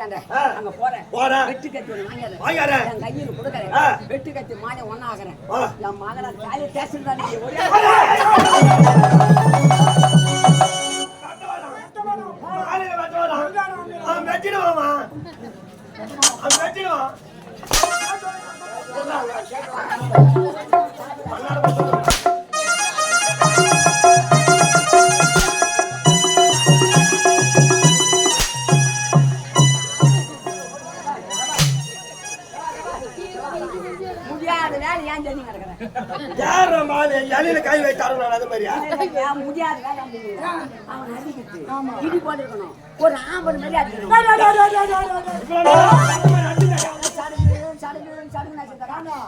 ஆ. அங்க போறேன். போறேன். வெட்டு கத்தி ஒண்ணு வாங்கிடுறேன். வாங்கிடுறேன். என் கையில கொடுக்கறேன். வெட்டு கத்தி மாலை ஒண்ணாக்குறேன். ஆ. என் மகனை தாலி தேய்ச்சிருந்தா நீ ஒரே மாலையில வெட்டுவாடா மாலை இலையில கை வைத்தாரும் நான் அது மாதிரியா? முடியாத இடி போட்டுருக்கணும். ஒரு ஆம்பல் மாதிரி.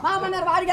மாமன்னர் வாழ்க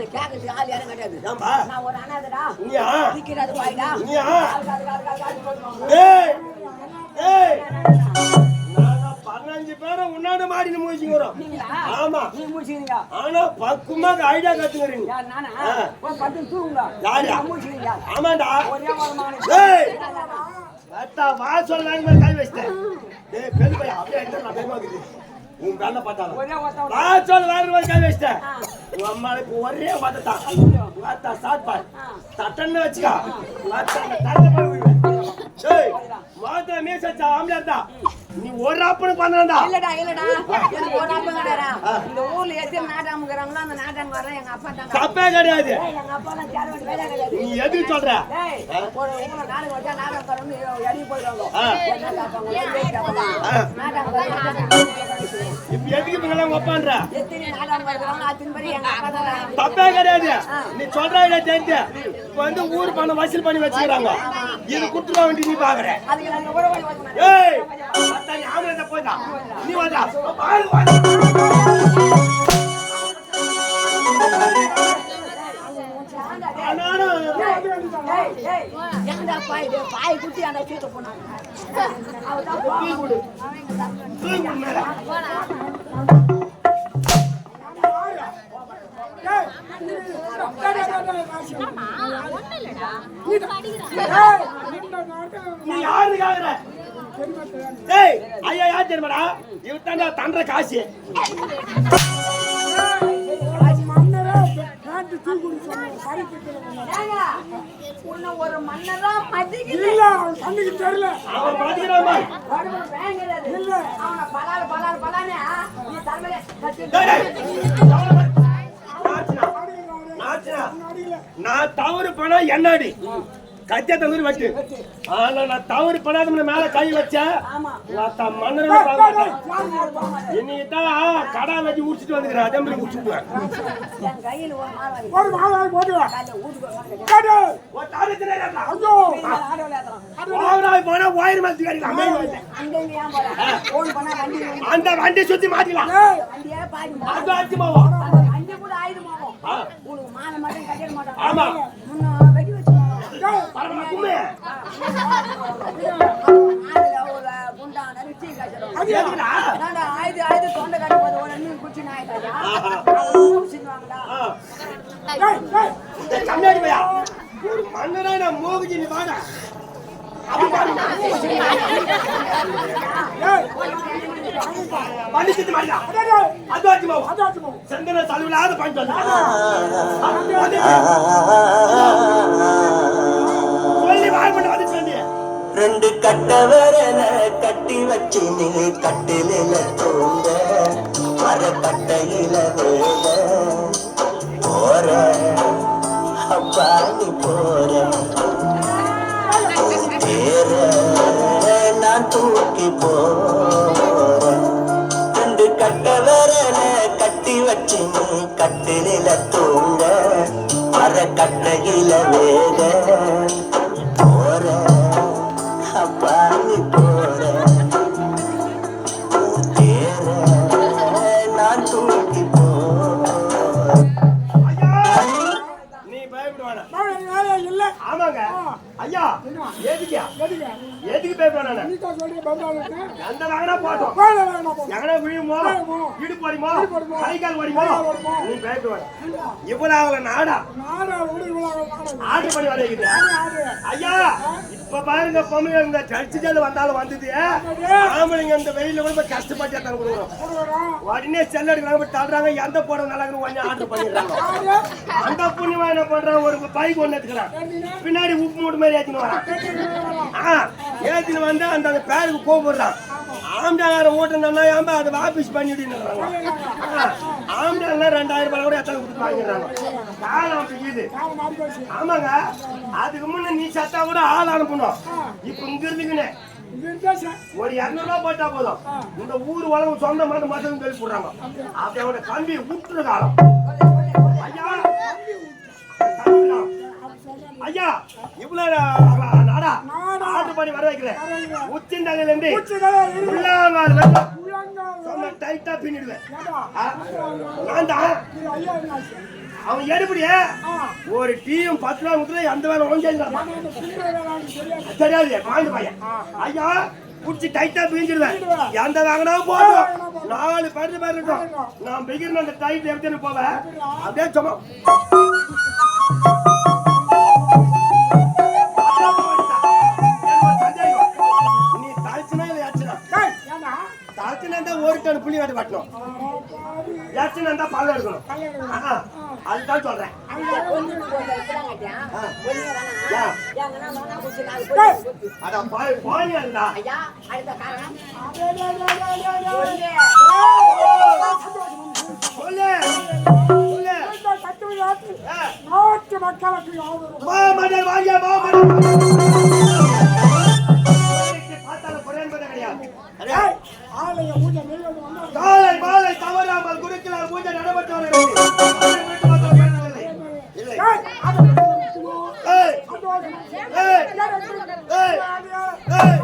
எனக்கு கேட்கறதுக்கு ஆள் யாரும் கிடையாது. நான் ஒரு அனாதைடா. விக்கிறது வாய்டா. பதினஞ்சு பேரை? ஆமா. நீ முடிச்சுக்கிறீங்க. ஆனா பக்குவமா ஐடியா கத்துக்கிறீங்க படுத்து தூங்குங்க. யாரு? முடிச்சுக்கிறீங்க. ஆமாண்டா ஒரே அத்தா வா சொல்லலாங்க மேல கை வச்சிட்டேன் அப்படியே உன் வேலை பார்த்தாலும். வா சொல்ல வேற மேல கை வச்சிட்டேன். ஆ. உன் அம்மாளுக்கு ஒரே வாதத்தான் வாத்தா ஸ்டார்ட் பார் ஆ. தட்டன்னு வச்சுக்கா. வாத்தா மீசச்சா ஆம்பளை தான் நீ ஒரு அப்பனு பண்ணடா இல்லடா, இல்லடா. எனக்கு ஒரு அப்பன் கிடையாதுடா. இந்த ஊர்ல எத்தனை நாட்டாம இருக்கிறாங்களோ, அந்த நாட்டாம வர்றேன். எங்க அப்பா தாங்க. தப்பே கிடையாது. எங்க அப்பாலாம் தேட வேண்டிய வேலை கிடையாது. நீ எதுக்கு சொல்ற? ஏய், ஒரு ஊர்ல நாடகம் வச்சா போயிடுவாங்க. வேலை கேட்பாங்க? ஆ. நாடகக்காரங்க இப்ப எதுக்கு இவங்கெல்லாம் ஒப்பான்ற எத்தனை நாடகம் இருக்கிறாங்களோ அத்தனை பேரும் எங்க அப்பா தான் தப்பே கிடையாது. நீ சொல்ற தெரிஞ்ச. இப்ப வந்து ஊர் பணம் வசூல் பண்ணி வச்சுக்கிறாங்க. இது குடுத்துக்க வேண்டி நீ பாக்குற. அதுக்கு நாங்க. ஏய். நீ ஆம்பளை போய்டா நீ வாடா. பாரு வாடா. ஆனாலும் ஏய், ஏய், ஏன்டா பாய் குட்டி அந்த சீட்டை போனாங்க. நீ யாரு கேக்குற ஏய் ஐயா யார் தெரியுமாடா? தண்ட காசு. ஒரு மன்னரா. அவன் கிடையாது. அவனை நீ நாச்சுனா. நாச்சுனா. நான் தவறு பண்ணா என்னடி கத்திய தந்தூரி வச்சு ஆனா நான் தவறு பண்ணாத மேல கை வச்சேன் மன்னரை பார்க்க. இன்னைக்கு தான் கடா வச்சு உடிச்சிட்டு வந்துக்கிறேன். அதே மாதிரி கையில ஒரு மாலை வேணும். அந்த வண்டி சுத்தி மாட்டிக்கலாம் வண்டியே பாதி மாலை. அது அடிச்சு போவோம் அந்த வண்டி கூட ஆயுதமாகும். ஆ. உனக்கு மாலை மட்டும் கட்டிட மாட்டாங்க. ஆயுது, ஆயுது, தொண்டை கட்டும் போது ஒரு மீன் குச்சி. இந்த கண்ணாடி ஒரு மன்னரா நான் மோகிஜி நீ வாடா. மாவு. சந்தன சலுவிலாத பண்ணிட்டு வந்தா ரெண்டு கட்டி வச்சு நீ கட்டில தூங்க மர கட்டையில வேல போற அப்பா நீ போற. தேர நான் தூக்கி போறேன் ரெண்டு கட்டவரல கட்டி வச்சு நீ கட்டில தூங்க மர கட்டையில வேல எந்த வாங்கினா போட்டோம். எங்கனா விழுமோ. இடுப்பு வலிமோ இடுப்பு வலிமோ. கை கால் வலிமோ கை கால் வலிமோ. நீ இவ்வளவு நாடா நாடா நாடா. பண்ணி வரைக்குது. ஐயா இப்ப பாருங்க பொம்பளை இந்த சர்ச்சு ஜெயில வந்தாலும் வந்தது. ஆம்பளைங்க இந்த வெயில கூட போய் கஷ்டப்பட்டு எத்தனை கொடுக்குறோம். உடனே செல் எடுக்கிறாங்க தள்ளுறாங்க எந்த போட நல்லா கொஞ்சம் ஆர்டர் பண்ணிடுறாங்க. அந்த புண்ணியமா என்ன பண்றான்? ஒரு பைக் ஒண்ணு எடுத்துக்கிறான். பின்னாடி உப்பு மூட்டு மாதிரி ஏத்தின்னு வரான். ஆ, ஏத்தின்னு வந்து அந்த அந்த பேருக்கு கூப்பிடுறான் ஆம்டாயிரம் ஓட்டுனா ஏன்பா அதை ஆபீஸ் பண்ணிடுறாங்க. ஆம்டாலாம் ரெண்டாயிரம் ரூபாய் கூட எத்தனை கொடுத்து வாங்கிடுறாங்க. காலம் பிடிக்குது. ஆமாங்க. அதுக்கு முன்ன நீ சத்தா கூட ஆள் அனுப்பணும் இப்ப இங்க இருந்தா. ஒரு இரநூறுவா போட்டா போதும். இந்த ஊர் உலகம் சொந்த மாதிரி மட்டும் சொல்லி போடுறாங்க. அப்படி அவனோட கம்பி விட்டுரு காலம். ஐயா! இவ்வளவு நாடா? பண்ணி வர வைக்கிறேன் உச்சிந்தலையில இருந்து பூச்சிகளே இருக்கு. உள்ளாங்கால் டைட்டா பின்னிடுவேன்? நான் தான்? அவன் எடுபடியே. ஒரு டீயும் பத்து ரூபா கொடுத்துல எந்த வேலை வேணாம்னு தெரியாது. பாண்டு பையன். ஐயா புடிச்சு டைட்டா பிரிஞ்சிடுவேன் எந்த வாங்கினா போதும். நாலு பேரு பேர் இருக்கும். நான் பிகிர் அந்த டைட் எடுத்துட்டு போவேன். அப்படியே சும்மா. தாழ்ச்சினா தான் ஒரு டன் புளி வேட்டு கட்டணும். யாச்சுனா தான் பல்ல எடுக்கணும். அதுதான் சொல்றேன். அட பாய் பாய் இருந்தா. சொல்லு. மாமன்னர் வாங்க மாமன்னர் ஏய்,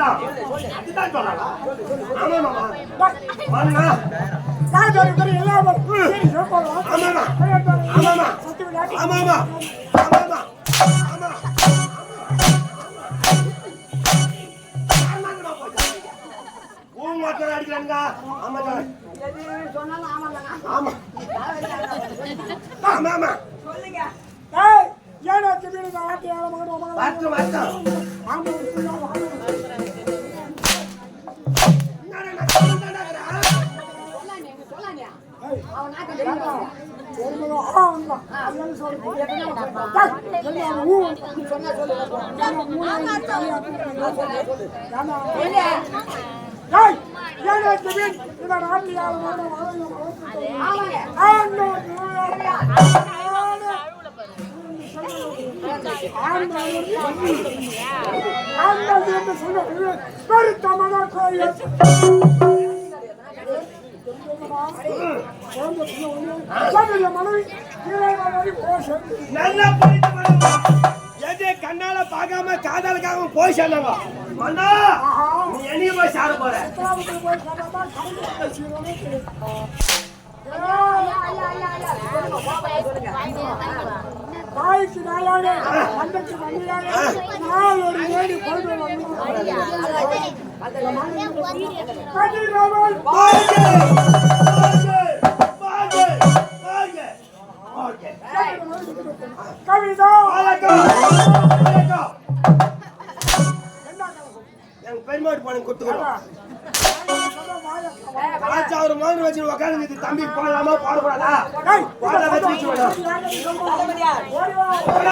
மாத்தா அதுதான் சொல்றாங்க ஆமா மாமா மன்னா நான் சொல்றது எல்லாம் ஒரு- சரி, சொல்றோம். ஆமாமா ஐயோ, ஆமாமா சத்துவியாக்கு ஆமாமா ஆமாமா ஆமா ஊ மாத்திரம் அடிக்கிறாங்க ஆமாங்க எது சொன்னாலும் ஆமாங்க ஆமா ஆமா ஆமா சொல்லுங்க டேய், ஏனாச்சு வீடு இந்த ஆட்டு ஏழை மகன் உன் மகன் வரட்டும் வரட்டும் ஆமா, அந்த சொன்ன பெருத்தமான கோயில் நல்லா எது கண்ணால பார்க்காம காதலுக்காக போய் சொன்னாங்க நீ போய் போற? தாய்க்கு நாளானே தந்தைக்கு மணியானே நான் ஒரு ஏடி பொழுது வந்து